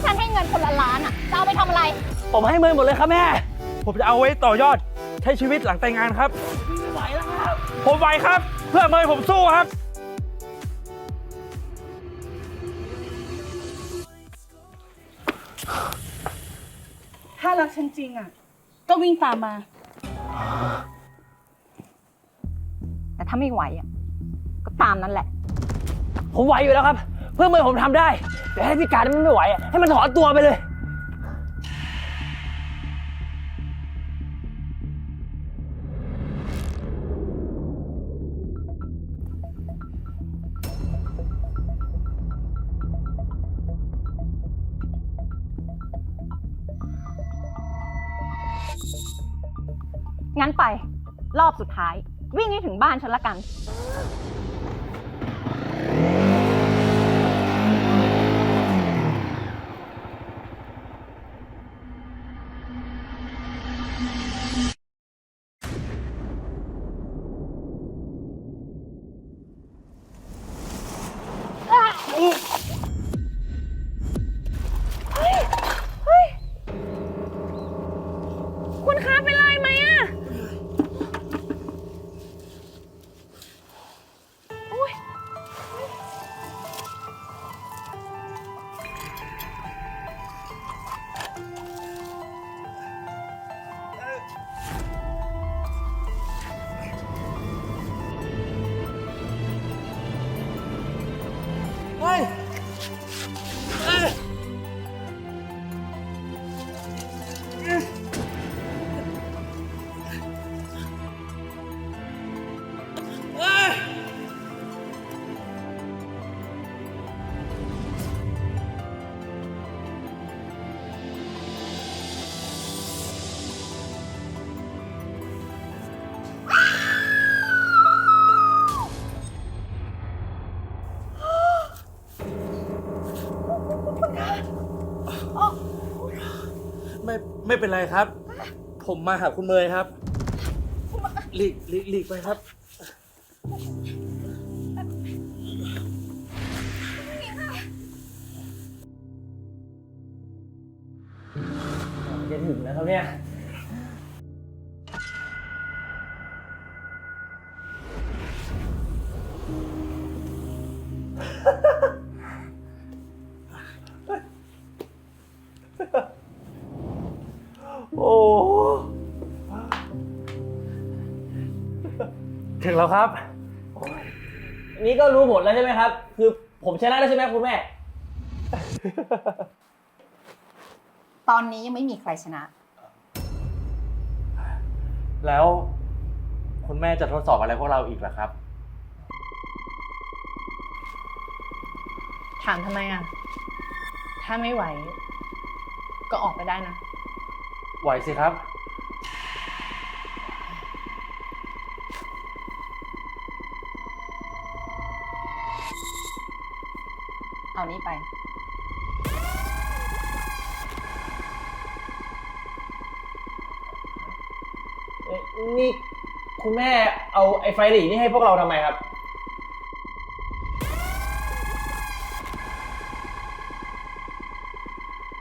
าฉันให้เงินคนละล้านอะจะเอาไปทำอะไร ผมให้เมยหมดเลยครับแม่ ผมจะเอาไว้ต่อยอดใช้ชีวิตหลังแต่งงานครับ ไหวแล้วครับ ผมไหวครับ เพื่อเมยผมสู้ครับ ถ้ารักฉันจริงอะ ก็วิ่งตามมา แต่ถ้าไม่ไหวอะก็ตามนั้นแหละ ผมไหวอยู่แล้วครับเพื่อเมยผมทำได้ แต่ให้พี่การมันไม่ไหวอะให้มันถอนตัวไปเลย งั้นไป รอบสุดท้าย วิ่งให้ถึงบ้านฉันละกัน ไม่ไม่เป็นไรครับ ผมมาหาคุณเมยครับหลีกหลีกหลีกไปครับ จะถึงแล้วครับเนี่ย แล้วครับ นี่ก็รู้ผลแล้วใช่ไหมครับ คือผมชนะแล้วใช่ไหมคุณแม่ ตอนนี้ยังไม่มีใครชนะ แล้วคุณแม่จะทดสอบอะไรพวกเราอีกล่ะครับ ถามทำไมอะ ถ้าไม่ไหว ก็ออกไปได้นะ ไหวสิครับ เอานี้ไปเอ๊ะนี่คุณแม่เอาไอ้ไฟหลีนี่ให้พวกเราทำไมครับ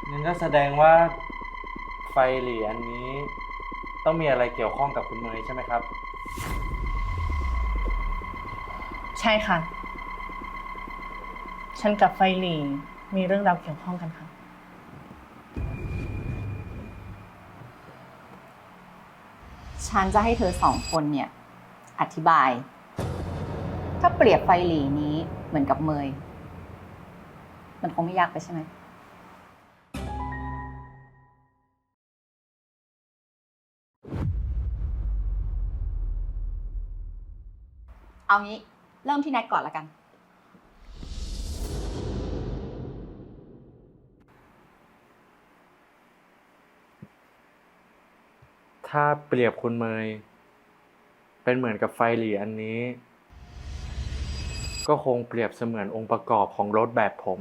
งั้นก็แสดงว่าไฟหลีอันนี้ ต้องมีอะไรเกี่ยวข้องกับคุณเมย์ใช่ไหมครับ ใช่ค่ะ ฉันกับไฟหลีมีเรื่องราวเกี่ยวข้องกันค่ะ ฉันจะให้เธอสองคนเนี่ย อธิบาย ถ้าเปรียบไฟหลีนี้เหมือนกับเมย มันคงไม่ยากไปใช่ไหมเอางี้ เริ่มที่แนทก่อนละกัน ถ้าเปรียบคุณเมย์เป็นเหมือนกับไฟหลีอันนี้ ก็คงเปรียบเสมือนองค์ประกอบของรถแบบผม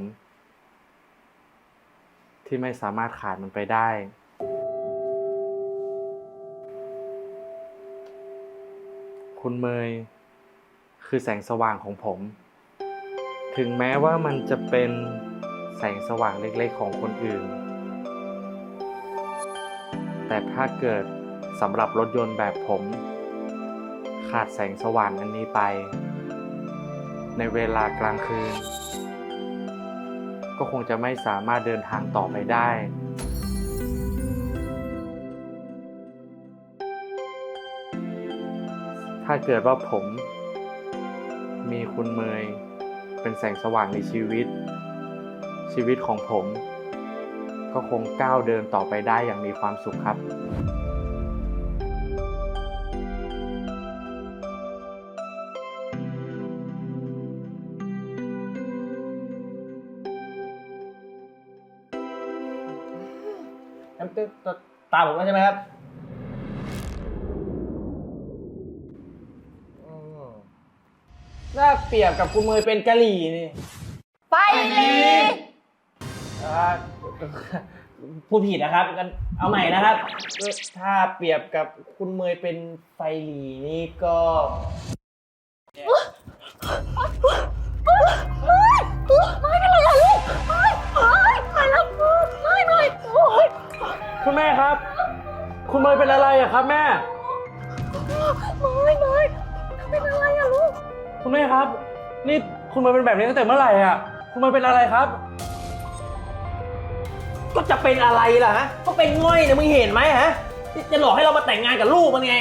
ที่ไม่สามารถขาดมันไปได้คุณเมย์คือแสงสว่างของผม ถึงแม้ว่ามันจะเป็นแสงสว่างเล็กๆของคนอื่น แต่ถ้าเกิด สำหรับรถยนต์แบบผม ขาดแสงสว่างอันนี้ไป ในเวลากลางคืน ก็คงจะไม่สามารถเดินทางต่อไปได้ถ้าเกิดว่าผม มีคุณเมย เป็นแสงสว่างในชีวิต ชีวิตของผม ก็คงก้าวเดินต่อไปได้อย่างมีความสุขครับ น้ำตึ๊ดตามผมแล้วใช่ไหมครับอืมน่าเปรียบกับคุณเมยเป็นกะหรี่นี่ไปลีอ่าพูดผิดนะครับกันเอาใหม่นะครับ ถ้าเปรียบกับคุณเมยเป็นไฟหลีนี่ก็ คุณแม่ครับ คุณเมยเป็นอะไรอะครับ แม่ไม่ไม่เป็นอะไรอะลูก คุณแม่ครับ นี่คุณเมยเป็นแบบนี้ตั้งแต่เมื่อไหร่อะคุณเมยเป็นอะไรครับ ก็จะเป็นอะไรล่ะฮะ ก็เป็นง่อยเนี่ยมึงเห็นไหมฮะที่จะหลอกให้เรามาแต่งงานกับลูกมันไง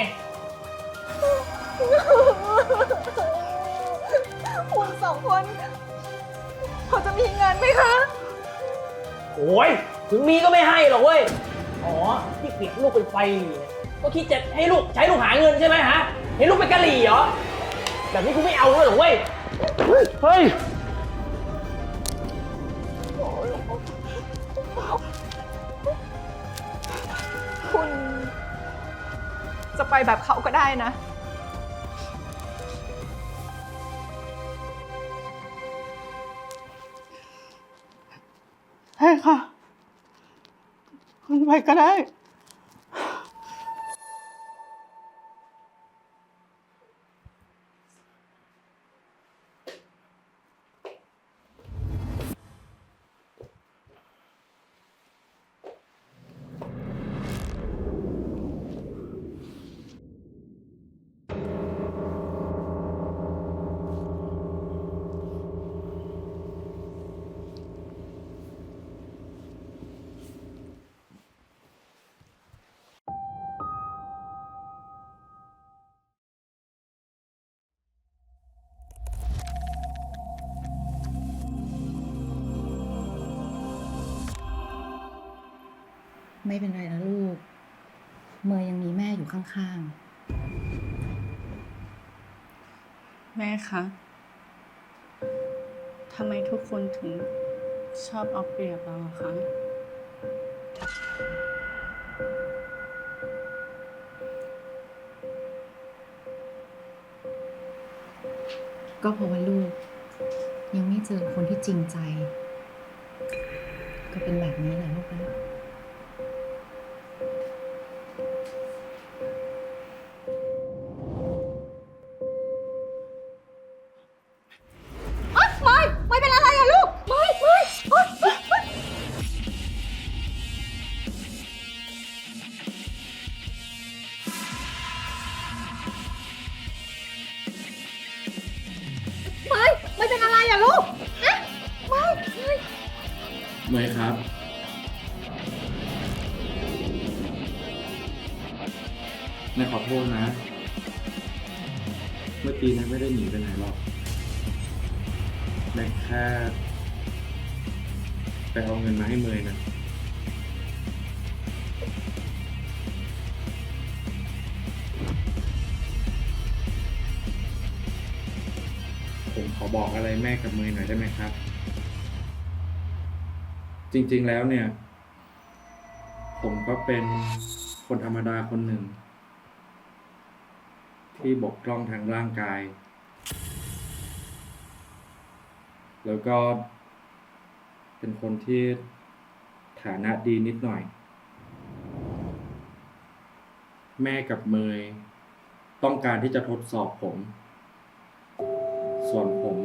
คุณสองคนพอจะมีเงินไหมคะ โอ้ยถึงมีก็ไม่ให้หรอกเว้ย อ๋อที่เปลี่ยนลูกเป็นไฟหลีเนี่ยก็คิดจะให้ลูกใช้ลูกหาเงินใช่ไหมฮะเห็นลูกเป็นกะหรี่เหรอแบบนี้กูไม่เอาด้วยหรอกเว้ยเฮ้ยคุณ จะไปแบบเขาก็ได้นะใช่ค่ะ คุณไได้ไม่เป็นไรนะลูก เมย์ยังมีแม่อยู่ข้างแม่คะ ทำไมทุกคนถึงชอบเอาเปรียบเราอะคะ ๆ ก็เพราะว่าลูก ยังไม่เจอคนที่จริงใจ ก็เป็นแบบนี้แหละลูกนะ เมยครับ นายขอโทษนะ เมื่อกี้นายไม่ได้หนีไปไหนหรอกนายแค่ไปเอาเงินมาให้เมยนะ ผมขอบอกอะไรแม่กับเมยหน่อยได้ไหมครับ จริง ๆ แล้วเนี่ย ผมก็เป็นคนธรรมดาคนหนึ่ง ที่บกพร่องทางร่างกาย แล้วก็เป็นคนที่ฐานะดีนิดหน่อย แม่กับเมยต้องการที่จะทดสอบผม ส่วนผม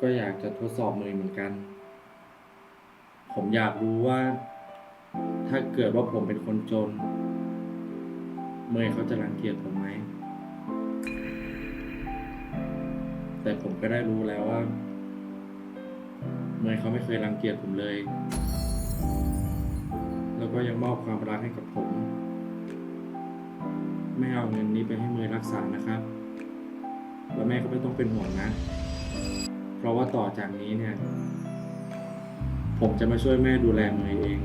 ก็อยากจะทดสอบเมยเหมือนกัน ผมอยากรู้ว่า ถ้าเกิดว่าผมเป็นคนจน เมย์เขาจะรังเกียจผมไหม แต่ผมก็ได้รู้แล้วว่า เมย์เขาไม่เคยรังเกียจผมเลย แล้วก็ยังมอบความรักให้กับผม ไม่เอาเงินนี้ไปให้เมย์รักษานะครับ แล้วแม่ก็ไม่ต้องเป็นห่วงนะ เพราะว่าต่อจากนี้เนี่ย ผมจะมาช่วยแม่ดูแลเมย์เอง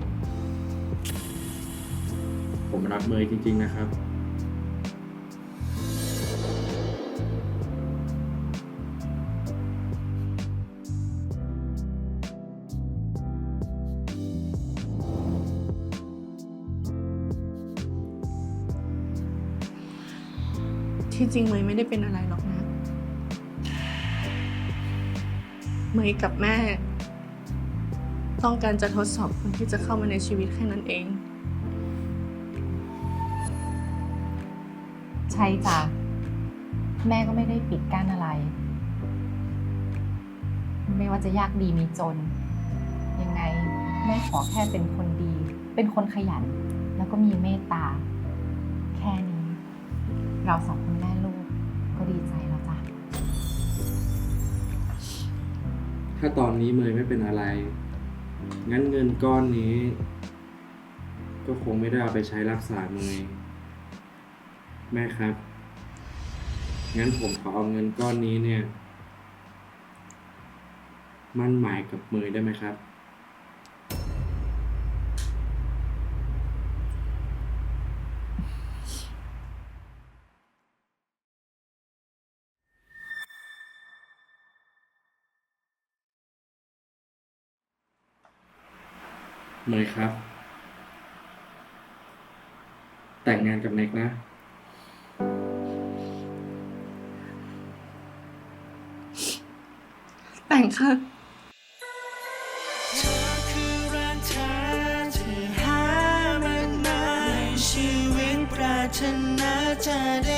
ผมรักเมย์จริง ๆ นะครับ ที่จริงเมย์ไม่ได้เป็นอะไรหรอกนะ เมย์กับแม่ ต้องการจะทดสอบคนที่จะเข้ามาในชีวิตแค่นั้นเอง ใช่จ้ะแม่ก็ไม่ได้ปิดกั้นอะไร ไม่ว่าจะยากดีมีจน ยังไงแม่ขอแค่เป็นคนดี เป็นคนขยัน แล้วก็มีเมตตา แค่นี้ เราสองคนแม่ลูกก็ดีใจแล้วจ้ะ ถ้าตอนนี้เมย์ไม่เป็นอะไร งั้นเงินก้อนนี้ ก็คงไม่ได้เอาไปใช้รักษาเมย์แม่ครับ งั้นผมขอเอาเงินก้อนนี้เนี่ย มันหมายกับเมย์ได้ไหมครับ เมย์ครับ แต่งงานกับเน็กนะ แต่งค่ะเธอ